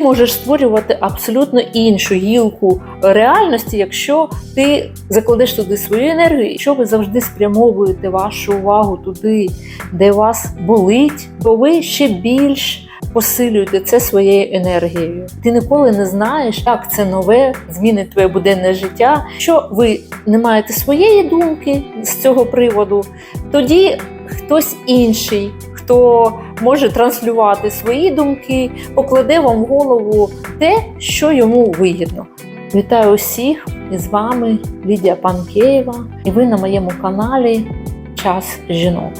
можеш створювати абсолютно іншу гілку реальності, якщо ти закладеш туди свою енергію, якщо ви завжди спрямовуєте вашу увагу туди, де вас болить, то ви ще більш посилюєте це своєю енергією. Ти ніколи не знаєш, як це нове змінить твоє буденне життя. Що ви не маєте своєї думки з цього приводу, тоді хтось інший, хто може транслювати свої думки, покладе вам в голову те, що йому вигідно. Вітаю усіх! З вами Лідія Панкеєва, і ви на моєму каналі Час жінок.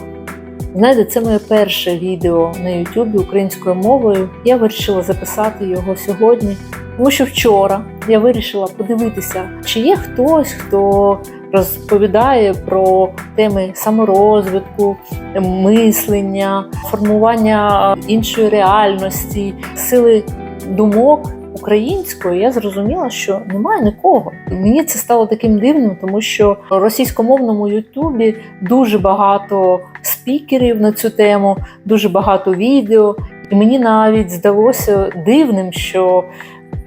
Знаєте, це моє перше відео на YouTube українською мовою. Я вирішила записати його сьогодні, тому що вчора я вирішила подивитися, чи є хтось, хто розповідає про теми саморозвитку, мислення, формування іншої реальності, сили думок. Українською я зрозуміла, що немає нікого. Мені це стало таким дивним, тому що в російськомовному Ютубі дуже багато спікерів на цю тему, дуже багато відео. І мені навіть здалося дивним, що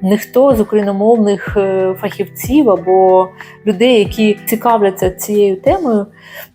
ніхто з україномовних е, фахівців або людей, які цікавляться цією темою,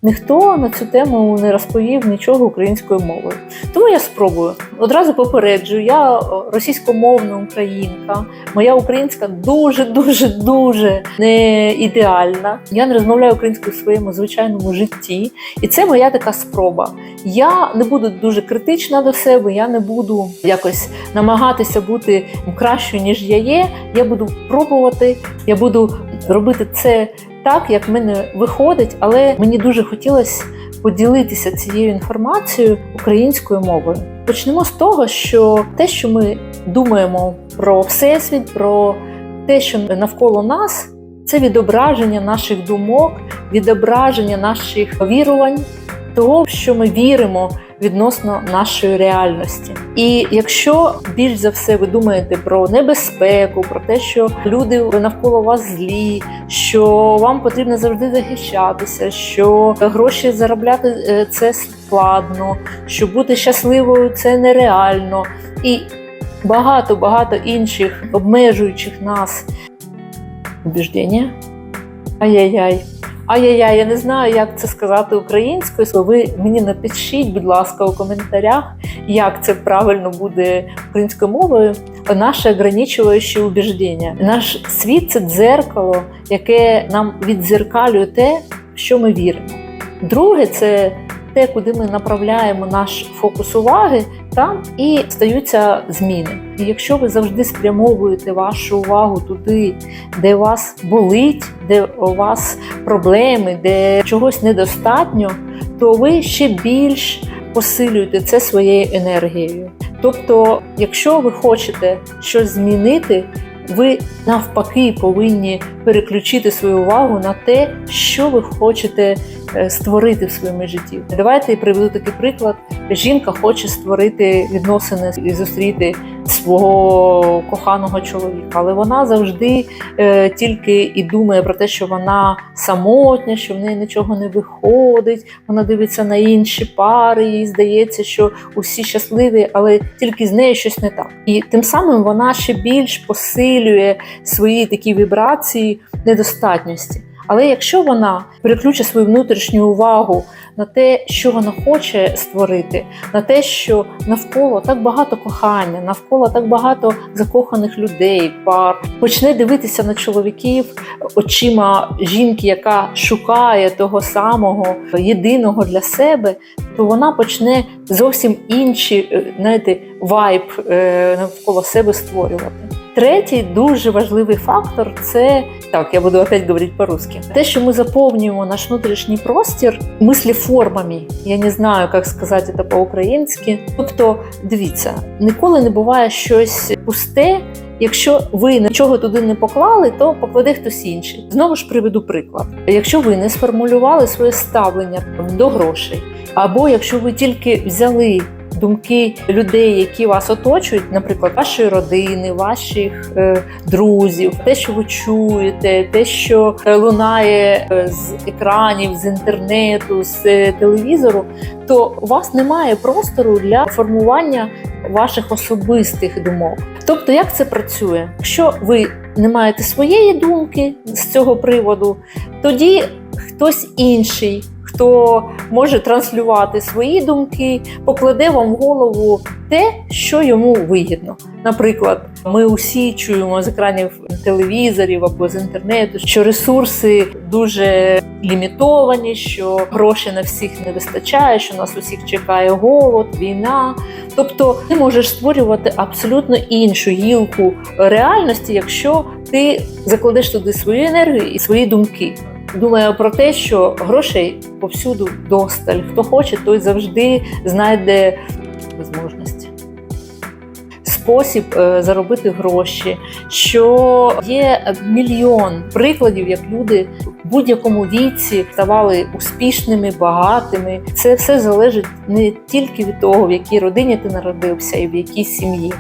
ніхто на цю тему не розповів нічого українською мовою. Тому я спробую. Одразу попереджую, я російськомовна українка. Моя українська дуже, дуже, дуже не ідеальна. Я не розмовляю українською в своєму звичайному житті, і це моя така спроба. Я не буду дуже критична до себе, я не буду якось намагатися бути кращою, ніж я є. Я буду пробувати, я буду робити це так, як в мене виходить, але мені дуже хотілося поділитися цією інформацією українською мовою. Почнемо з того, що те, що ми думаємо про всесвіт, про те, що навколо нас, це відображення наших думок, відображення наших вірувань, того, що ми віримо відносно нашої реальності. І якщо більш за все ви думаєте про небезпеку, про те, що люди навколо вас злі, що вам потрібно завжди захищатися, що гроші заробляти е, це складно, що бути щасливою це нереально, і багато багато інших обмежуючих нас убіждення. Ай-яй-яй. Ай-яй-яй, я не знаю, як це сказати українською. Ви мені напишіть, будь ласка, у коментарях, як це правильно буде українською мовою. Наше ограничуюче убіждення. Наш світ це дзеркало, яке нам віддзеркалює те, що ми віримо. Друге, це те, куди ми направляємо наш фокус уваги, там і стаються зміни. І якщо ви завжди спрямовуєте вашу увагу туди, де вас болить, де у вас проблеми, де чогось недостатньо, то ви ще більш посилюєте це своєю енергією. Тобто, якщо ви хочете щось змінити, ви навпаки повинні переключити свою увагу на те, що ви хочете е, створити в своєму житті. Давайте я приведу такий приклад. Жінка хоче створити відносини і зустріти свого коханого чоловіка, але вона завжди е, тільки і думає про те, що вона самотня, що в неї нічого не виходить. Вона дивиться на інші пари, їй здається, що усі щасливі, але тільки з нею щось не так. І тим самим вона ще більш посилює свої такі вібрації недостатності. Але якщо вона переключить свою внутрішню увагу на те, що вона хоче створити, на те, що навколо так багато кохання, навколо так багато закоханих людей, пар, почне дивитися на чоловіків очима жінки, яка шукає того самого єдиного для себе, то вона почне зовсім інші, е, знаєте, вайб е, навколо себе створювати. Третій дуже важливий фактор це так, я буду опять говорити по-русски. Те, що ми заповнюємо наш внутрішній простір мислеформами. Я не знаю, як сказати це по-українськи. Тобто, дивіться, ніколи не буває щось пусте. Якщо ви нічого туди не поклали, то покладе хтось інший. Знову ж приведу приклад. Якщо ви не сформулювали своє ставлення до грошей, або якщо ви тільки взяли думки людей, які вас оточують, наприклад, вашої родини, ваших е, друзів, те, що ви чуєте, те, що е, лунає е, з екранів, з інтернету, з телевізору, то у вас немає простору для формування ваших особистих думок. Тобто, як це працює? Якщо ви не маєте своєї думки з цього приводу, тоді хтось інший, хто може транслювати свої думки, покладе вам в голову те, що йому вигідно. Наприклад, ми усі чуємо з екранів телевізорів або з інтернету, що ресурси дуже лімітовані, що грошей на всіх не вистачає, що нас усіх чекає голод, війна. Тобто ти можеш створювати абсолютно іншу гілку реальності, якщо ти закладеш туди свою енергію і свої думки. Думаю про те, що грошей повсюду досталь. Хто хоче, той завжди знайде можливості. Спосіб е, заробити гроші, що є мільйон прикладів, як люди будь-якому віці ставали успішними, багатими. Це все залежить не тільки від того, в якій родині ти народився і в якій сім'ї.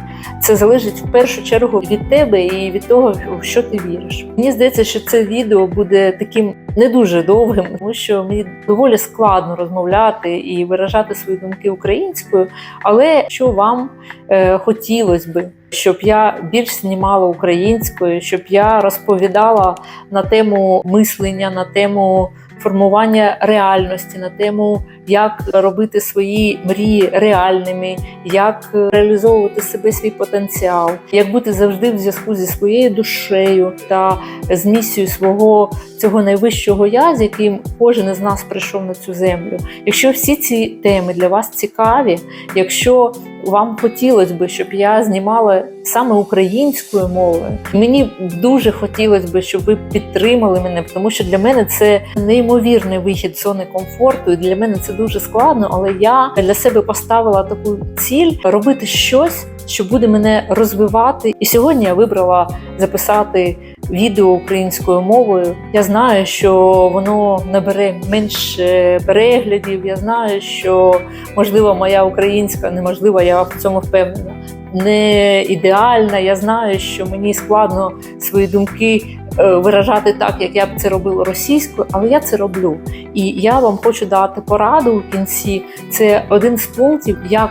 Це залежить в першу чергу від тебе і від того, в що ти віриш. Мені здається, що це відео буде таким не дуже довгим, тому що мені доволі складно розмовляти і виражати свої думки українською. Але що вам е, хотілося би, щоб я більш знімала українською, щоб я розповідала на тему мислення, на тему формування реальності, на тему, як робити свої мрії реальними, як реалізовувати себе свій потенціал, як бути завжди в зв'язку зі своєю душею та з місією свого цього найвищого я, з яким кожен із нас прийшов на цю землю. Якщо всі ці теми для вас цікаві, якщо вам хотілося б, щоб я знімала саме українською мовою, мені дуже хотілося б, щоб ви підтримали мене, тому що для мене це неймовірний вихід з зони комфорту. І для мене це дуже складно, але я для себе поставила таку ціль робити щось, що буде мене розвивати. І сьогодні я вибрала записати відео українською мовою. Я знаю, що воно набере менше переглядів. Я знаю, що можливо моя українська неможливо, я в цьому впевнена. Не ідеальна. Я знаю, що мені складно свої думки е, виражати так, як я б це робила російською, але я це роблю. І я вам хочу дати пораду в кінці. Це один з пунктів, як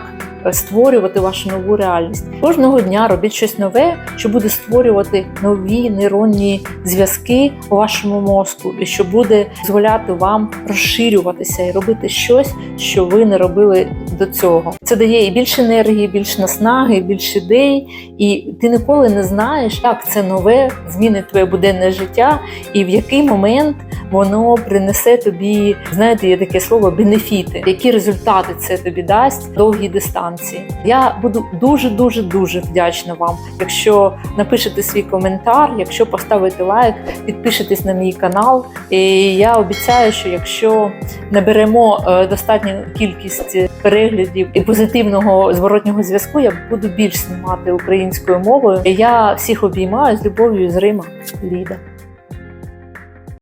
створювати вашу нову реальність. Кожного дня робіть щось нове, що буде створювати нові нейронні зв'язки у вашому мозку, і що буде дозволяти вам розширюватися і робити щось, що ви не робили до цього. Це дає і більше енергії, більше наснаги, більше ідей, і ти ніколи не знаєш, як це нове змінить твоє буденне життя, і в який момент воно принесе тобі, знаєте, є таке слово бенефіти, які результати це тобі дасть довгі дистанції. Я буду дуже дуже дуже вдячна вам, якщо напишете свій коментар, якщо поставите лайк, підпишетесь на мій канал. І я обіцяю, що якщо наберемо е, достатню кількість переглядів і позитивного зворотнього зв'язку, я буду більш знімати українською мовою. Я всіх обіймаю з любов'ю з Рима. Ліда.